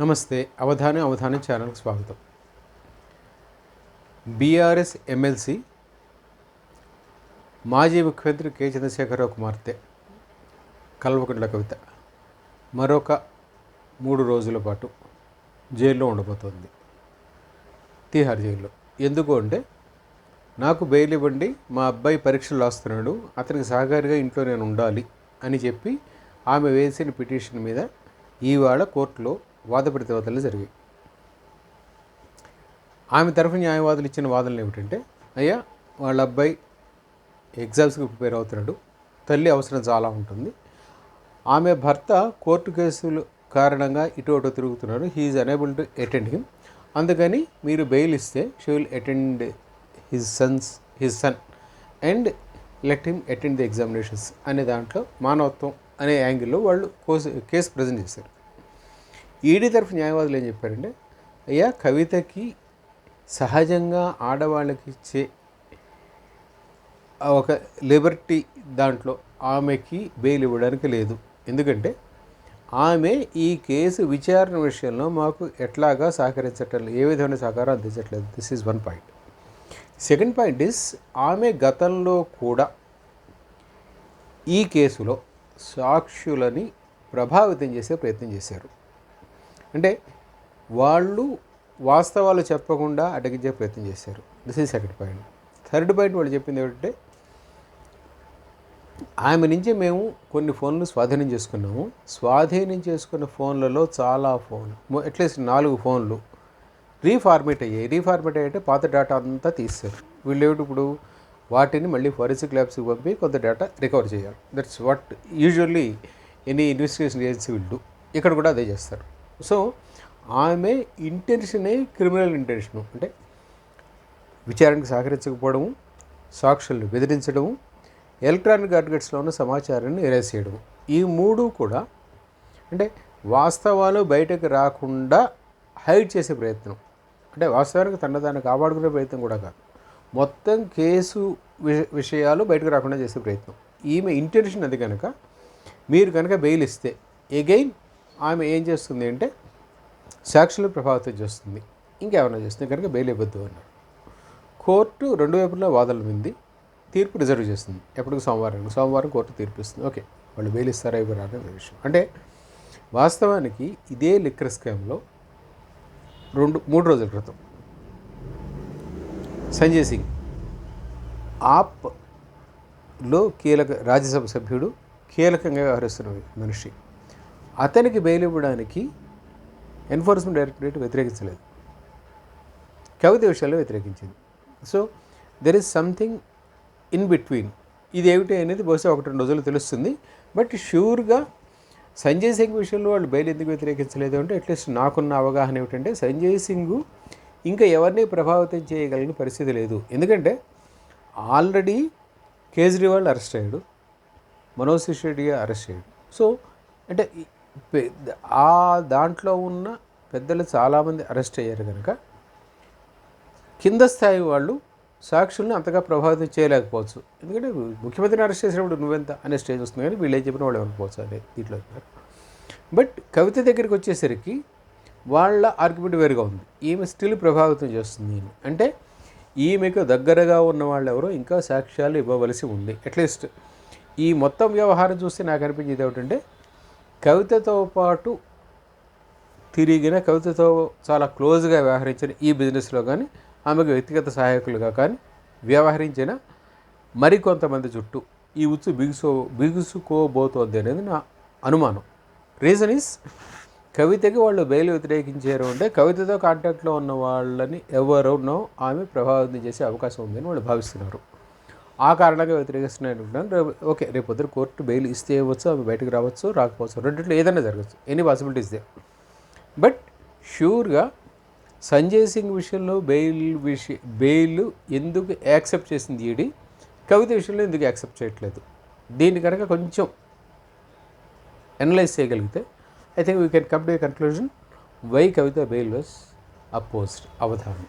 నమస్తే అవధానం అవధానం ఛానల్కి స్వాగతం. బీఆర్ఎస్ ఎమ్మెల్సీ మాజీ ముఖ్యమంత్రి కె. చంద్రశేఖరరావు కుమార్తె కల్వకుంట్ల కవిత. మరొక మూడు రోజుల పాటు జైల్లో ఉండబోతోంది. తీహార్ జైల్లో. ఎందుకు అంటే నాకు బెయిల్ ఇవ్వండి మా అబ్బాయి పరీక్షలు రాస్తున్నాడు అతనికి సహకారిగా ఇంట్లో నేను ఉండాలి అని చెప్పి ఆమె వేసిన పిటిషన్ మీద ఇవాళ కోర్టులో వాద ప్రతివాదాలు జరిగాయి. ఆమె తరఫు న్యాయవాదులు ఇచ్చిన వాదనలు ఏమిటంటే అయ్యా వాళ్ళ అబ్బాయి ఎగ్జామ్స్కి ప్రిపేర్ అవుతున్నాడు తల్లి అవసరం చాలా ఉంటుంది ఆమె భర్త కోర్టు కేసులు కారణంగా ఇటు అటు తిరుగుతున్నాడు he is unable to attend him అందుకని మీరు బెయిల్ ఇస్తే she will attend his sons his son and let him attend the examinations అనే దాంట్లో మానవత్వం అనే యాంగిల్లో వాళ్ళు కోసు కేసు ప్రజెంట్ చేశారు. ఈడీ తరఫు న్యాయవాదులు ఏం చెప్పారంటే అయ్యా కవితకి సహజంగా ఆడవాళ్ళకి ఇచ్చే ఒక లిబర్టీ దాంట్లో ఆమెకి బెయిల్ ఇవ్వడానికి లేదు. ఎందుకంటే ఆమె ఈ కేసు విచారణ విషయంలో మాకు ఎట్లాగా సహకరించట్లేదు ఏ విధమైన సహకారం అందించట్లేదు. This is one point second point is ఆమె గతంలో కూడా ఈ కేసులో సాక్షులని ప్రభావితం చేసే ప్రయత్నం చేశారు. అంటే వాళ్ళు వాస్తవాలు చెప్పకుండా అటగించే ప్రయత్నం చేశారు. This is second point third point వాళ్ళు చెప్పింది ఏమిటంటే ఆమె నుంచి మేము కొన్ని ఫోన్లు స్వాధీనం చేసుకున్నాము. స్వాధీనం చేసుకున్న ఫోన్లలో చాలా ఫోన్ అట్లీస్ట్ నాలుగు ఫోన్లు రీఫార్మేట్ అయ్యాయి. రీఫార్మేట్ అయ్యాయంటే పాత డేటా అంతా తీస్తారు వీళ్ళు ఏమిటి ఇప్పుడు? వాటిని మళ్ళీ ఫోరెన్సిక్ ల్యాబ్స్కి పంపి కొంత డేటా రికవర్ చేయాలి. That's what usually any investigation agency వీళ్ళు ఇక్కడ కూడా అదే చేస్తారు. సో ఆమె ఇంటెన్షనే క్రిమినల్ ఇంటెన్షను అంటే విచారణకు సహకరించకపోవడము సాక్షులను బెదిరించడము ఎలక్ట్రానిక్ గాడ్గెట్స్లో ఉన్న సమాచారాన్ని ఎరేస్ చేయడము. ఈ మూడు కూడా అంటే వాస్తవాలు బయటకు రాకుండా హైడ్ చేసే ప్రయత్నం. అంటే వాస్తవానికి తన దాన్ని కాపాడుకునే ప్రయత్నం కూడా కాదు. మొత్తం కేసు విష- విషయాలు బయటకు రాకుండా చేసే ప్రయత్నం. ఈమె ఇంటెన్షన్ అది కనుక మీరు కనుక బెయిల్ ఇస్తే ఎగైన్ ఆమె ఏం చేస్తుంది అంటే సాక్షులు ప్రభావితం చేస్తుంది. ఇంకేమైనా చేస్తుంది కనుక బెయిల్ ఇవ్వద్దు అన్నారు కోర్టు రెండు వైపులా వాదనలు వింది తీర్పు రిజర్వ్ చేస్తుంది. ఎప్పటికి సోమవారం సోమవారం కోర్టు తీర్పు ఇస్తుంది. ఓకే వాళ్ళు బెయిల్ ఇస్తారా ఇవ్వరా అనే విషయం. అంటే వాస్తవానికి ఇదే లిక్కర్ స్కామ్లో రెండు మూడు రోజుల క్రితం సంజయ్ సింగ్ ఆప్లో కీలక రాజ్యసభ సభ్యుడు కీలకంగా వ్యవహరిస్తున్న మనిషి. అతనికి బెయిల్ ఇవ్వడానికి ఎన్ఫోర్స్మెంట్ డైరెక్టరేట్ వ్యతిరేకించలేదు. కవిత విషయాల్లో వ్యతిరేకించింది. So there is something in between ఇది ఏమిటి అనేది బహుశా ఒకటి రెండు రోజులు తెలుస్తుంది. బట్ షూర్గా సంజయ్ సింగ్ విషయంలో వాళ్ళు బెయిల్ ఎందుకు వ్యతిరేకించలేదు అంటే అట్లీస్ట్ నాకున్న అవగాహన ఏమిటంటే సంజయ్ సింగ్ ఇంకా ఎవరిని ప్రభావితం చేయగలిగిన పరిస్థితి లేదు. ఎందుకంటే ఆల్రెడీ కేజ్రీవాల్ అరెస్ట్ అయ్యాడు. మనోజ్ సిసోడియా అరెస్ట్ అయ్యాడు. సో అంటే ఆ దాంట్లో ఉన్న పెద్దలు చాలామంది అరెస్ట్ అయ్యారు కనుక కింద స్థాయి వాళ్ళు సాక్షుల్ని అంతగా ప్రభావితం చేయలేకపోవచ్చు. ఎందుకంటే ముఖ్యమంత్రిని అరెస్ట్ చేసినప్పుడు నువ్వెంత అనే స్టేజ్ వస్తుంది కానీ వీళ్ళు ఏం చెప్పిన వాళ్ళు అనుకోవచ్చు అనే దీంట్లో బట్ కవిత దగ్గరికి వచ్చేసరికి వాళ్ళ ఆర్గ్యుమెంట్ వేరుగా ఉంది. ఈమె స్టిల్ ప్రభావితం చేస్తుంది అంటే ఈమెకు దగ్గరగా ఉన్న వాళ్ళు ఎవరో ఇంకా సాక్ష్యాలు ఇవ్వవలసి ఉంది. అట్లీస్ట్ ఈ మొత్తం వ్యవహారం చూస్తే నాకు అనిపించేది ఏమిటంటే కవితతో పాటు తిరిగిన కవితతో చాలా క్లోజ్గా వ్యవహరించిన ఈ బిజినెస్లో కానీ ఆమెకు వ్యక్తిగత సహాయకులుగా కానీ వ్యవహరించిన మరికొంతమంది చుట్టూ ఈ ఉచ్చు బిగుసో బిగుసుకోబోతోంది అనేది నా అనుమానం. రీజన్ ఈస్ కవితకి వాళ్ళు బెయిల్ వ్యతిరేకించారు అంటే కవితతో కాంటాక్ట్లో ఉన్న వాళ్ళని ఎవరునో ఆమె ప్రభావితం చేసే అవకాశం ఉందని వాళ్ళు భావిస్తున్నారు. ఆ కారణంగా వ్యతిరేకిస్తున్నాను అనుకుంటున్నాను రేపు ఓకే రేపు పొద్దున కోర్టు బెయిల్ ఇస్తే ఇవ్వచ్చు ఆమె బయటకు రావచ్చు రాకపోవచ్చు రెండిట్లో ఏదైనా జరగచ్చు. Any possibilities there. బట్ ష్యూర్గా సంజయ్ సింగ్ విషయంలో బెయిల్ విషయ బెయిల్ ఎందుకు యాక్సెప్ట్ చేసింది ఈడీ? కవిత విషయంలో ఎందుకు యాక్సెప్ట్ చేయట్లేదు? దీన్ని కనుక కొంచెం అనలైజ్ చేయగలిగితే I think we can come to a conclusion why Kavitha bail was opposed Avadhanam.